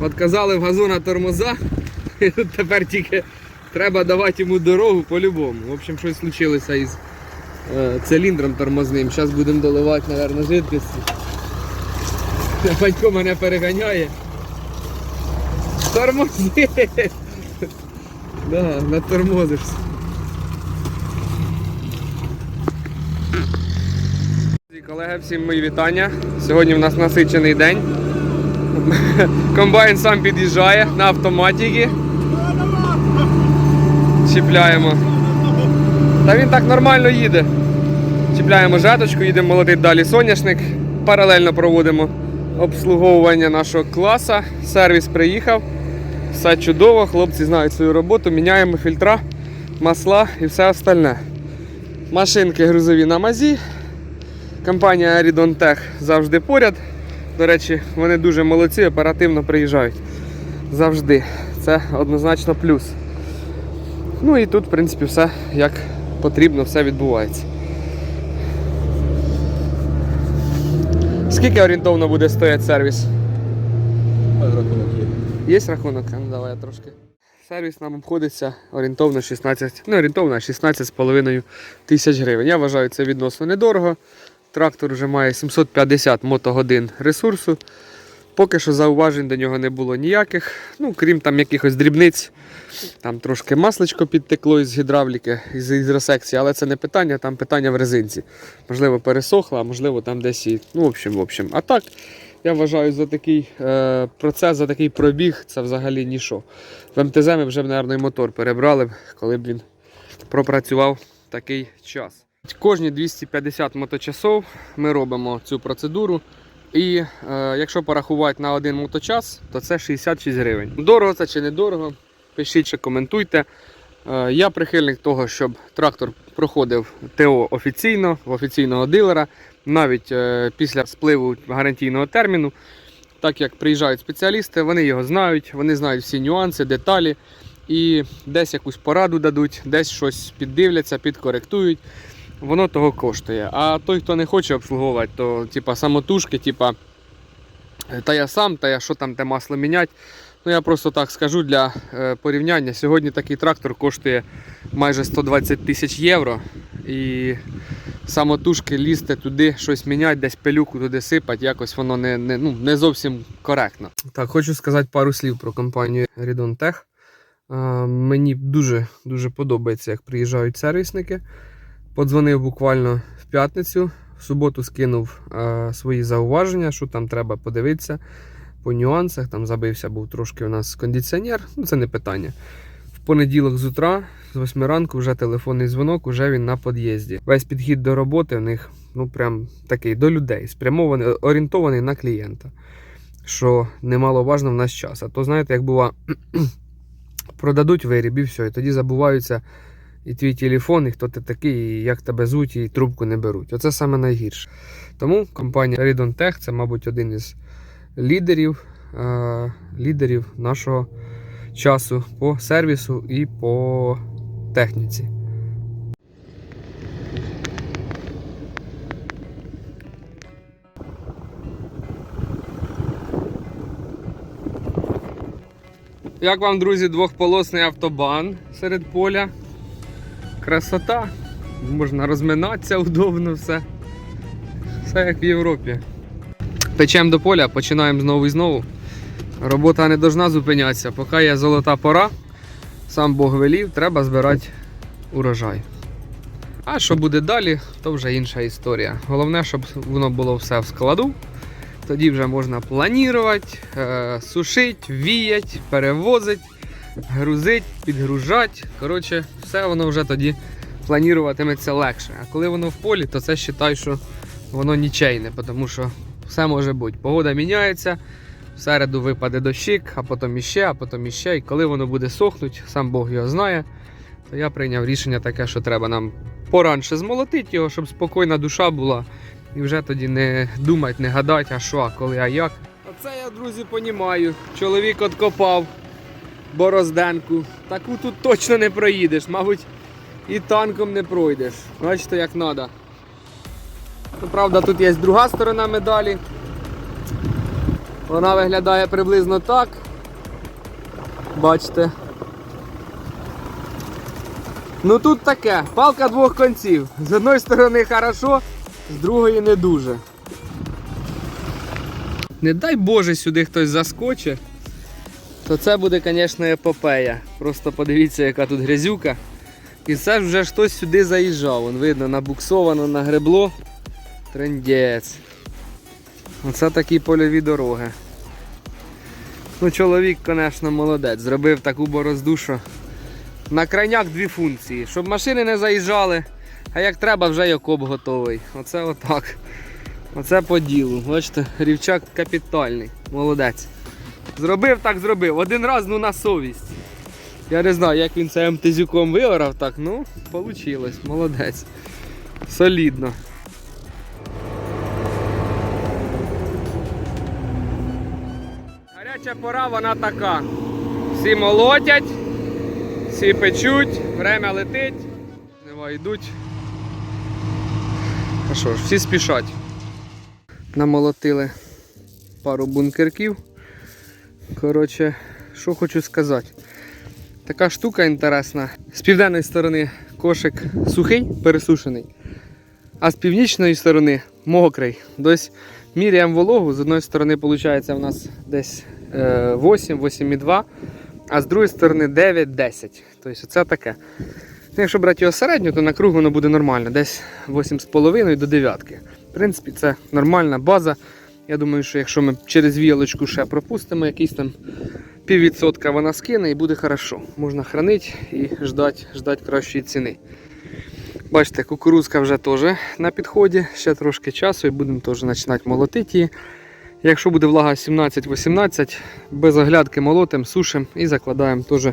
Отказали в газона тормоза. І тепер тільки треба давати йому дорогу по-любому. В общем, щось случилося із е, циліндром тормозним. Зараз будемо доливати, мабуть, жидкості. Батько мене переганяє. Тормози! Да, натормозишся. Колеги, всім мої вітання. Сьогодні в нас насичений день. Комбайн сам під'їжджає на автоматіки. Чіпляємо. Та він так нормально їде. Чіпляємо жаточку, їдемо молотити далі соняшник. Паралельно проводимо обслуговування нашого класа. Сервіс приїхав. Все чудово, хлопці знають свою роботу, міняємо фільтра, масла і все остальне. Машинки грузові на мазі. Компанія Aridon завжди поряд. До речі, вони дуже молодці, оперативно приїжджають. Завжди. Це однозначно плюс. Ну і тут, в принципі, все як потрібно, все відбувається. Скільки орієнтовно буде стояти сервіс? Рахунок є. Є рахунок? Ну, давай я трошки. Сервіс нам обходиться орієнтовно 16, ну орієнтовно 16,5 тисяч гривень. Я вважаю, це відносно недорого. Трактор вже має 750 мотогодин ресурсу. Поки що зауважень до нього не було ніяких. Ну, крім там якихось дрібниць. Там трошки масличко підтекло із гідравліки, із гідросекції, але це не питання, там питання в резинці. Можливо, пересохло, а можливо там десь і. Ну, в общем, в общем. А так, я вважаю, за такий е, процес, за такий пробіг, це взагалі ніщо. В МТЗ ми вже, мабуть, мотор перебрали, б, коли б він пропрацював такий час. Кожні 250 моточасов ми робимо цю процедуру. І е, якщо порахувати на один моточас, то це 66 гривень. Дорого це чи не дорого? Пишіть, ще коментуйте. Е, я прихильник того, щоб трактор проходив ТО офіційно, в офіційного дилера, навіть е, після спливу гарантійного терміну. Так як приїжджають спеціалісти, вони його знають, вони знають всі нюанси, деталі і десь якусь пораду дадуть, десь щось піддивляться, підкоректують. Воно того коштує. А той, хто не хоче обслуговувати, то типа самотужки, типа та я сам, та я що там те масло міняти. Ну я просто так скажу для е, порівняння. Сьогодні такий трактор коштує майже 120 тисяч євро. І самотужки лізти туди, щось міняти, десь пилюку туди сипати, якось воно не, не, ну, не зовсім коректно. Так, хочу сказати пару слів про компанію Ridon Tech. Е, Мені дуже дуже подобається, як приїжджають сервісники. Подзвонив буквально в п'ятницю, в суботу скинув е, свої зауваження, що там треба подивитися по нюансах. Там забився, був трошки у нас кондиціонер, ну це не питання. В понеділок з утра, з 8 ранку, вже телефонний дзвонок, уже він на під'їзді. Весь підхід до роботи в них ну прям такий до людей, спрямований, орієнтований на клієнта. Що немаловажно в наш час. А то знаєте, як бува, продадуть виріб і все, і тоді забуваються і твій телефон, і хто ти такий, і як тебе звуть, і трубку не беруть. Оце саме найгірше. Тому компанія Ridon Tech це, мабуть, один із лідерів, е, лідерів нашого часу по сервісу і по техніці. Як вам, друзі, двохполосний автобан серед поля? Красота. Можна розминатися удобно все. Все як в Європі. Течемо до поля, починаємо знову і знову. Робота не должна зупинятися. Поки є золота пора, сам Бог велів, треба збирати урожай. А що буде далі, то вже інша історія. Головне, щоб воно було все в складу. Тоді вже можна планувати, е, сушити, віяти, перевозити, грузити, підгружати. Коротше, все воно вже тоді плануватиметься легше. А коли воно в полі, то це вважай, що воно нічейне, тому що все може бути. Погода міняється, в середу випаде дощик, а потім іще, а потім іще. І коли воно буде сохнути, сам Бог його знає, то я прийняв рішення таке, що треба нам поранше змолотити його, щоб спокійна душа була. І вже тоді не думати, не гадати, а що, а коли, а як. Оце я, друзі, понімаю. Чоловік откопав борозденку. Таку тут точно не проїдеш, мабуть, і танком не пройдеш. Бачите, як треба. Ну, правда, тут є друга сторона медалі. Вона виглядає приблизно так. Бачите. Ну тут таке, палка двох конців. З одної сторони хорошо, з другої не дуже. Не дай Боже сюди хтось заскоче, то це буде, звісно, епопея. Просто подивіться, яка тут грязюка. І це ж вже хтось сюди заїжджав. Вон видно, набуксовано, нагребло. Трендець. Оце такі польові дороги. Ну, чоловік, звісно, молодець. Зробив таку борозду, що на крайняк дві функції. Щоб машини не заїжджали, а як треба, вже окоп готовий. Оце отак. Оце по ділу. Бачите, рівчак капітальний. Молодець. Зробив так зробив. Один раз ну на совість. Я не знаю, як він це МТЗюком виорав, так, ну, вийшло. Молодець. Солідно. Гаряча пора, вона така. Всі молотять, всі печуть, время летить, не йдуть. А що ж, всі спішать. Намолотили пару бункерків. Коротше, що хочу сказати. Така штука інтересна. З південної сторони кошик сухий, пересушений, а з північної сторони мокрий. Дось міряємо вологу. З одної сторони, виходить, у нас десь е, 8, 8,2, а з другої сторони 9-10. Тобто це таке. Ну, Якщо брати його середню, то на круг воно буде нормально, десь 8,5 до 9. В принципі, це нормальна база. Я думаю, що якщо ми через вілочку ще пропустимо якийсь там піввідсотка вона скине і буде хорошо. Можна хранити і ждати, ждати кращої ціни. Бачите, кукурузка вже теж на підході, ще трошки часу і будемо теж починати молотити її. Якщо буде влага 17-18, без оглядки молотим, сушимо і закладаємо теж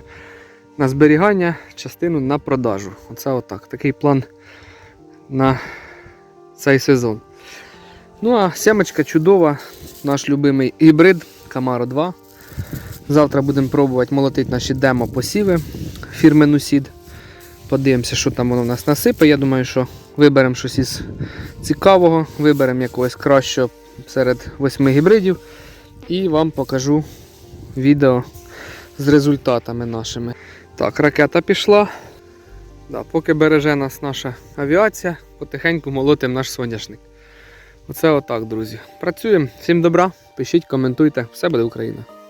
на зберігання, частину на продажу. Оце отак. Такий план на цей сезон. Ну а сімочка чудова, наш любимий гібрид Camaro 2. Завтра будемо пробувати молотити наші демо-посіви фірми Нусід. Подивимося, що там воно в нас насипе. Я думаю, що виберемо щось із цікавого, виберемо якогось кращого серед восьми гібридів і вам покажу відео з результатами нашими. Так, ракета пішла. Да, поки береже нас наша авіація, потихеньку молотимо наш соняшник. Оце отак, друзі. Працюємо. Всім добра, пишіть, коментуйте. Все буде Україна.